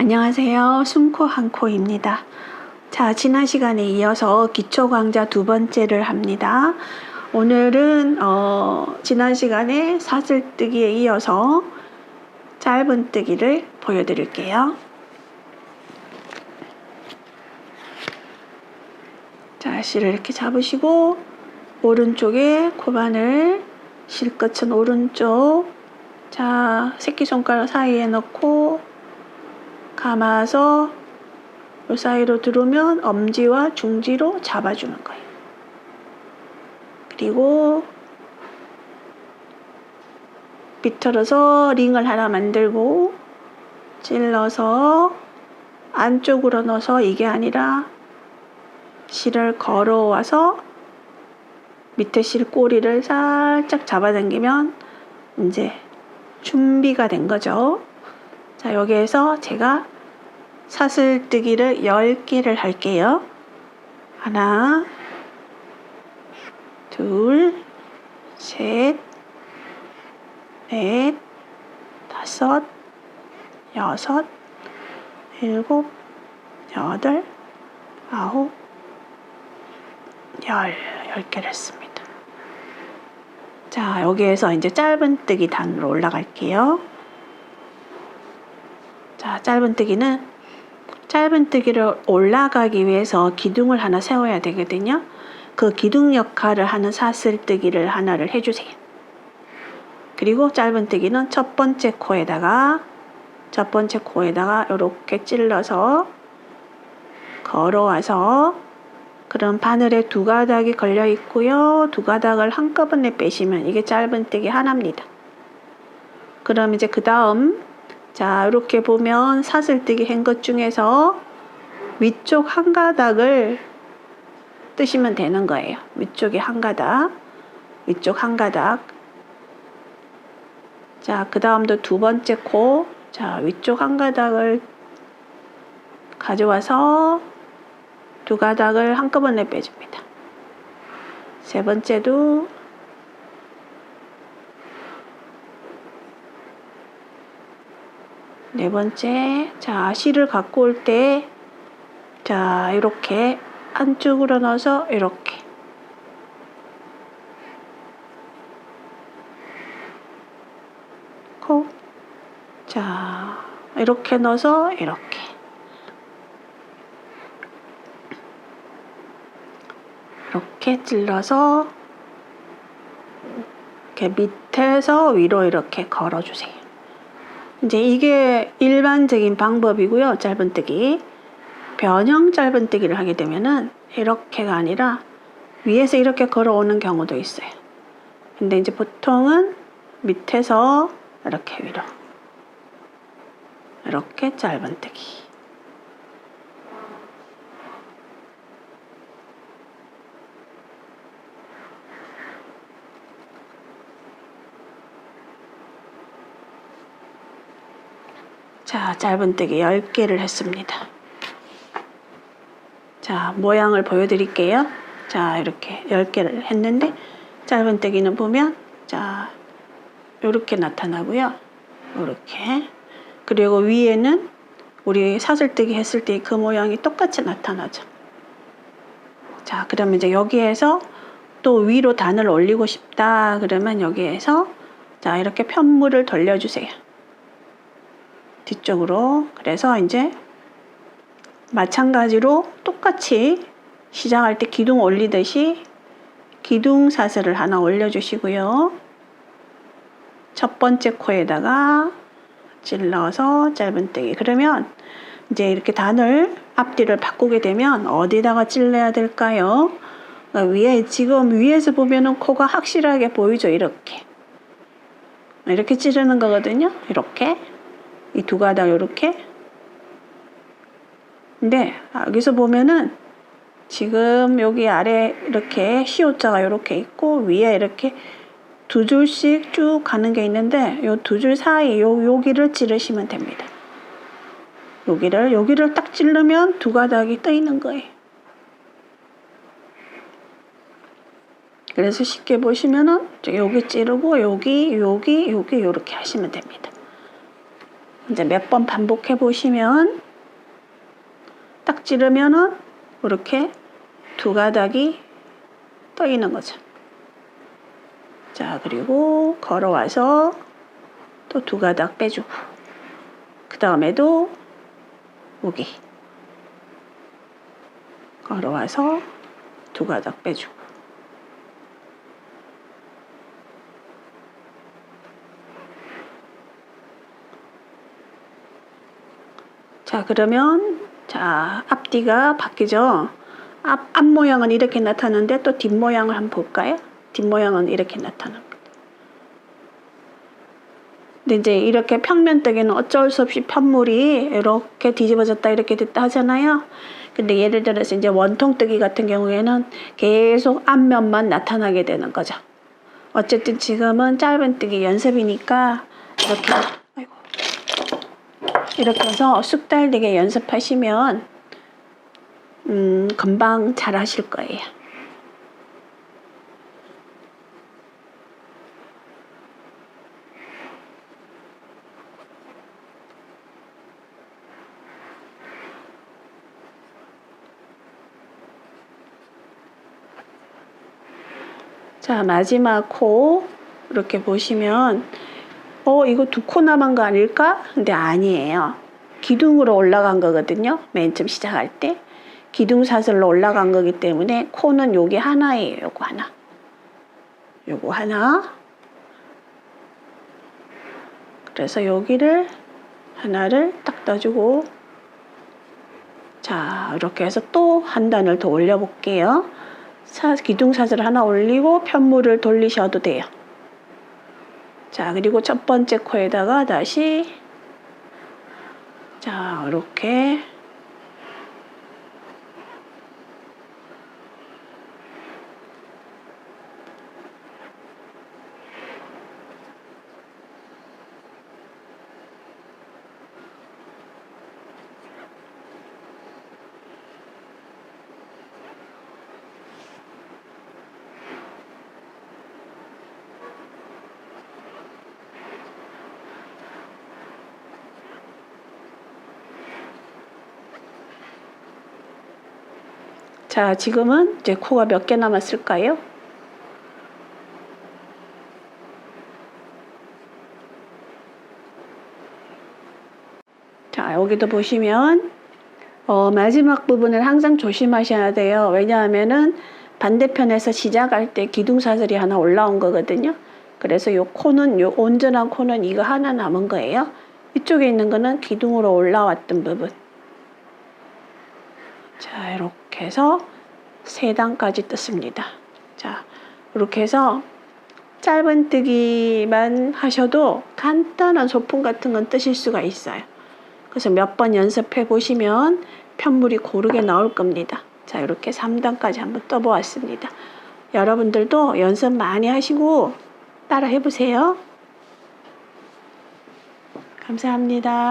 안녕하세요. 숨코 한코입니다. 자, 지난 시간에 이어서 기초 강좌 두 번째를 합니다. 오늘은 어, 지난 시간에 사슬뜨기에 이어서 짧은 뜨기를 보여드릴게요. 자, 실을 이렇게 잡으시고 오른쪽에 코바늘 실끝은 오른쪽 자, 새끼손가락 사이에 넣고 감아서 이 사이로 들어오면 엄지와 중지로 잡아주는 거예요. 그리고 비틀어서 링을 하나 만들고 찔러서 안쪽으로 넣어서 이게 아니라 실을 걸어와서 밑에 실 꼬리를 살짝 잡아당기면 이제 준비가 된 거죠. 자, 여기에서 제가 사슬뜨기를 10개를 할게요. 하나, 둘, 셋, 넷, 다섯, 여섯, 일곱, 여덟, 아홉, 열, 10개를 했습니다. 자, 여기에서 이제 짧은 뜨기 단으로 올라갈게요. 자, 짧은 뜨기는 짧은 뜨기를 올라가기 위해서 기둥을 하나 세워야 되거든요. 그 기둥 역할을 하는 사슬뜨기를 하나를 해주세요. 그리고 짧은 뜨기는 첫 번째 코에다가 첫 번째 코에다가 이렇게 찔러서 걸어와서 그럼 바늘에 두 가닥이 걸려 있고요. 두 가닥을 한꺼번에 빼시면 이게 짧은 뜨기 하나입니다. 그럼 이제 그 다음 자 이렇게 보면 사슬뜨기 한 것 중에서 위쪽 한 가닥을 뜨시면 되는 거예요. 위쪽에 한 가닥, 위쪽 한 가닥. 자, 그 다음도 두 번째 코. 자, 위쪽 한 가닥을 가져와서 두 가닥을 한꺼번에 빼줍니다. 세 번째도 네 번째, 자, 실을 갖고 올 때, 자, 이렇게 안쪽으로 넣어서 이렇게. 코. 자, 이렇게 넣어서 이렇게. 이렇게 찔러서 이렇게 밑에서 위로 이렇게 걸어주세요. 이제 이게 일반적인 방법이고요. 짧은뜨기. 변형 짧은뜨기를 하게 되면은 이렇게가 아니라 위에서 이렇게 걸어오는 경우도 있어요. 근데 이제 보통은 밑에서 이렇게 위로. 이렇게 짧은뜨기. 자, 짧은뜨기 10개를 했습니다. 자, 모양을 보여드릴게요. 자, 이렇게 10개를 했는데, 짧은뜨기는 보면, 자, 이렇게 나타나고요. 이렇게. 그리고 위에는 우리 사슬뜨기 했을 때 그 모양이 똑같이 나타나죠. 자, 그러면 이제 여기에서 또 위로 단을 올리고 싶다. 그러면 여기에서 자, 이렇게 편물을 돌려주세요. 뒤쪽으로. 그래서 이제 마찬가지로 똑같이 시작할 때 기둥 올리듯이 기둥 사슬을 하나 올려주시고요. 첫 번째 코에다가 찔러서 짧은뜨기. 그러면 이제 이렇게 단을 앞뒤를 바꾸게 되면 어디다가 찔러야 될까요? 그러니까 위에 지금 위에서 보면은 코가 확실하게 보이죠. 이렇게 이렇게 찌르는 거거든요. 이렇게 이 두 가닥 이렇게. 근데 여기서 보면은 지금 여기 아래 이렇게 시옷자가 이렇게 있고 위에 이렇게 두 줄씩 쭉 가는 게 있는데 요 두 줄 사이 요 여기를 찌르시면 됩니다. 여기를 여기를 딱 찌르면 두 가닥이 떠 있는 거예요. 그래서 쉽게 보시면은 여기 찌르고 여기 여기 여기 이렇게 하시면 됩니다. 이제 몇 번 반복해 보시면 딱 찌르면은 이렇게 두 가닥이 떠 있는 거죠. 자, 그리고 걸어와서 또 두 가닥 빼주고, 그 다음에도 여기 걸어와서 두 가닥 빼주고, 자, 그러면 자, 앞뒤가 바뀌죠. 앞, 앞 모양은 이렇게 나타나는데 또 뒷 모양을 한번 볼까요? 뒷 모양은 이렇게 나타납니다. 근데 이제 이렇게 평면뜨기는 어쩔 수 없이 편물이 이렇게 뒤집어졌다 이렇게 됐다 하잖아요. 근데 예를 들어서 이제 원통 뜨기 같은 경우에는 계속 앞면만 나타나게 되는 거죠. 어쨌든 지금은 짧은 뜨기 연습이니까 이렇게 아 이렇게 해서 쑥달되게 연습하시면 음, 금방 잘 하실 거예요. 자, 마지막 코 이렇게 보시면 어, 이거 두코 남은 거 아닐까? 근데 아니에요. 기둥으로 올라간 거거든요. 맨 처음 시작할 때. 기둥 사슬로 올라간 거기 때문에 코는 요게 하나예요. 요거 하나. 요거 하나. 그래서 여기를 하나를 딱 떠주고 자, 이렇게 해서 또 한 단을 더 올려 볼게요. 사, 기둥 사슬 하나 올리고 편물을 돌리셔도 돼요. 자, 그리고 첫 번째 코에다가 다시 자, 이렇게 자, 지금은 이제 코가 몇 개 남았을까요? 자, 여기도 보시면 어, 마지막 부분을 항상 조심하셔야 돼요. 왜냐하면은 반대편에서 시작할 때 기둥사슬이 하나 올라온 거거든요. 그래서 요 코는 요 온전한 코는 이거 하나 남은 거예요. 이쪽에 있는 거는 기둥으로 올라왔던 부분. 자, 이렇게 해서 세 단까지 떴습니다. 자, 이렇게 해서 짧은 뜨기만 하셔도 간단한 소품 같은 건 뜨실 수가 있어요. 그래서 몇 번 연습해 보시면 편물이 고르게 나올 겁니다. 자, 이렇게 3단까지 한번 떠보았습니다. 여러분들도 연습 많이 하시고 따라 해보세요. 감사합니다.